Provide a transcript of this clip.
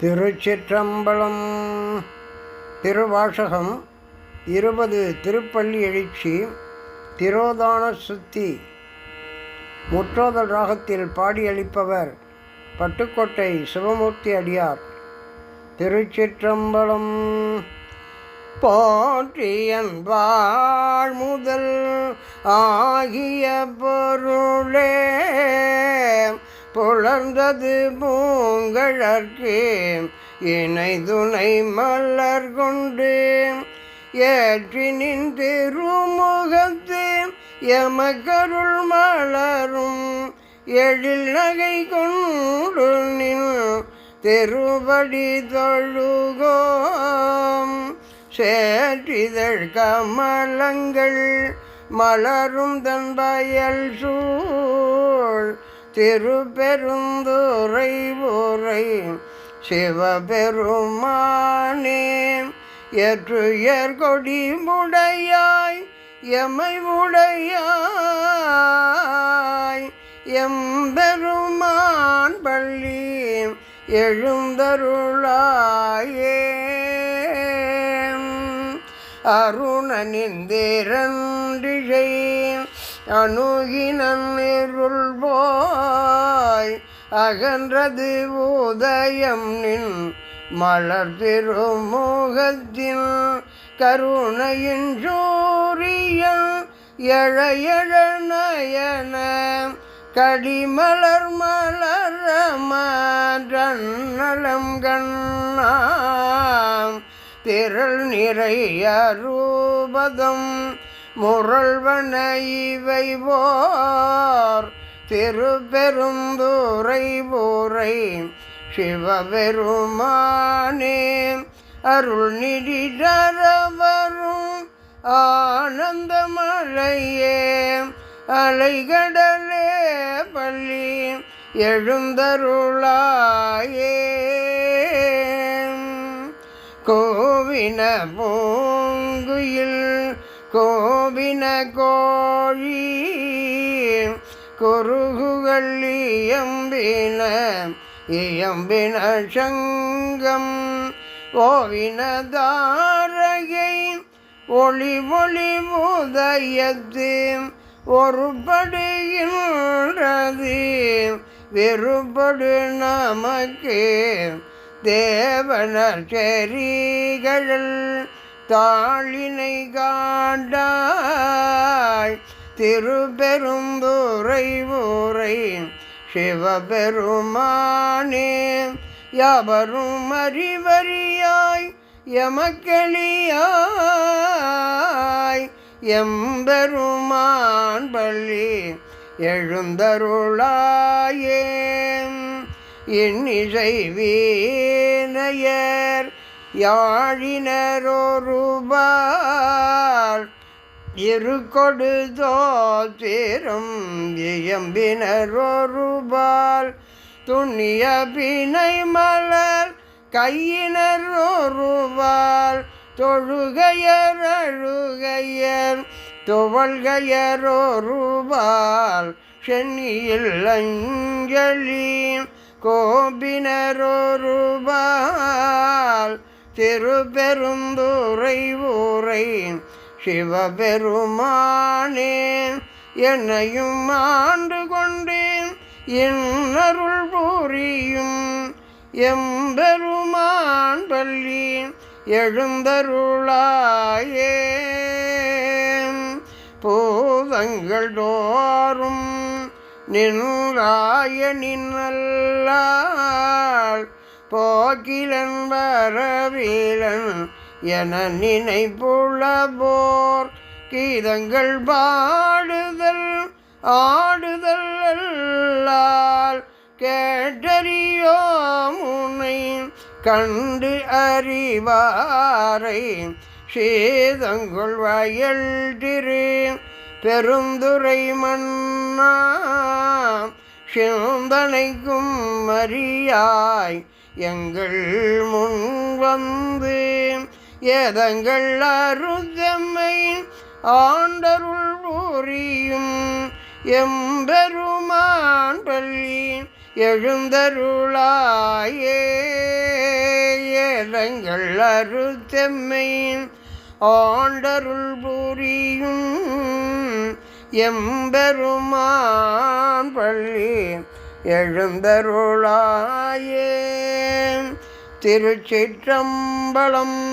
திருச்சிற்றம்பலம். திருவாசகம் இருபது திருப்பள்ளி எழுச்சி திரோதான சுத்தி. முற்றோதல் ராகத்தில் பாடியளிப்பவர் பட்டுக்கோட்டை சிவமூர்த்தி அடியார். திருச்சிற்றம்பலம். போற்றியன் வாழ் முதல் ஆகிய பொருளே புலர்ந்தது பூங்கழற்கே இணை துணை மலர் கொண்டு ஏற்றி நின்று முகத்து எமக்கருள் மலரும் எழில் நகை கொண்டு நின் திருபடி தொழுகோம். சேற்றிதழ் கமலங்கள் மலரும் தன் பயல் சூழ் திருப்பெருந்துரை உரை சிவபெருமானே ஏற்றுயர் கொடி முடையாய் எமை உடையாய். எம்பெருமான் பள்ளி எழுந்தருளாயே. அருணனிந்திரண்டிழை அணுகினருள் அகன்றது உதயம் நின் மலர் திருமுகத்தின் கருணையின் சூரியன் எழையழ நயன கடிமலர் மலர மாற்றநலம் கண்ணாம். திரள் நிறைய ரூபதம் முரள்வன இவை போர் திருப்பெருந்துரை போரை சிவபெருமானே. அருள் நிதி தரவரும் ஆனந்தமலையே அலைகடலே பள்ளி எழுந்தருளாயே. கோவின பூங்குயில் கோவின கோழி குருகுகள் இயம்பின இயம்பின சங்கம். ஓவின ஒளி ஒளி உதயத்து ஒருபடுகின்றது வெறுபடு நமக்கு. தேவனர் செரிகள் தாளினை காண்டாய். திருபெருந்துரை ஊரை சிவபெருமானே யாவரும் அறிவறியாய் எமக்களியாய். எம்பெருமான் பள்ளி எழுந்தருளாயே என் இசை வீணையர் யாழினரொருபால் இருக்கொடு தோத்திரம் இயம்பினரோருபால் துண்ணிய பிணை மலர் கையினர் தொழுகையர் அழுகையர் துவல்கையர் சென்னியில் அஞ்சலி கோபினரொருபால் திருப்பெருந்துரை ஊரை சிவபெருமானே என்னையும் ஆண்டு கொண்டேன். இன்னருள் பூரியும் எம்பெருமான் பள்ளி எழுந்தருளாயே. பூதங்கள் தோறும் நின்றாய நின்னல்லாள் போக்கிலன் வரவீலன் என நினைப்புள்ளபோர். கீதங்கள் பாடுதல் ஆடுதல் அல்லால் கேட்டறியோ முனை கண்டு அறிவாரை. சேதங்குள் வயல் திரு பெருந்துரை மன்னா சிந்தனைக்கும் மரியாய். எங்கள் முன் வந்து ஏதங்கள் அருதம்மை ஆண்டருள் புரியும் எம்பெருமான் பள்ளி எழுந்தருளாயே. ஏதங்கள் அருத்தெம்மை ஆண்டருள் புரியும் எம்பெருமான் பள்ளி எழுந்தருளாயே. திருச்சிற்றம்பலம்